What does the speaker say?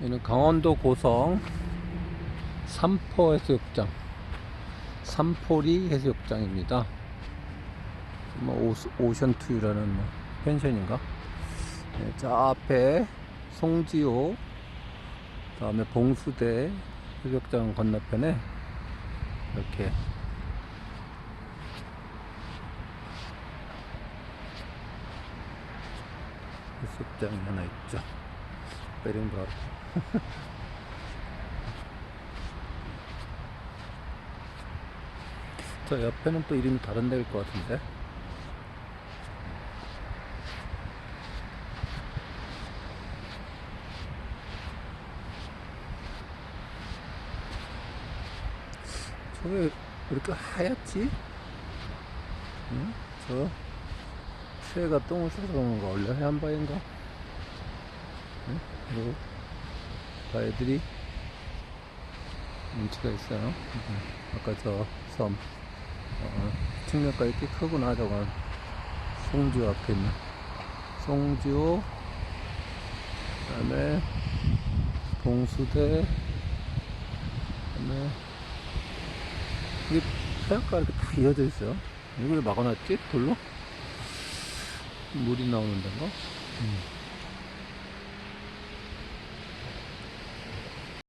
여기는 강원도 고성 삼포 해수욕장 삼포리 해수욕장입니다. 뭐 오스- 오션 투유라는 뭐 펜션인가? 네, 저 앞에 송지호 그다음에 봉수대 해수욕장 건너편에 이렇게 해수욕장이 하나 있죠. 베링브라우. 저 옆에는 또 이름이 다른 데일 것 같은데. 저게 왜 이렇게 하얗지? 응? 저 새가 똥을 싸서 그런 가 원래 하얀 바인가? 응? 그리고 바위들이 운치가 있어요. 응. 아까 저 섬, 어, 측면까지 꽤 크구나, 저건. 송지호 앞에 있는. 송지호, 그 다음에 봉수대, 그 다음에 이게 해안가 이렇게 다 이어져 있어요. 이걸 왜 막아놨지? 돌로? 물이 나오는 데인가? 음.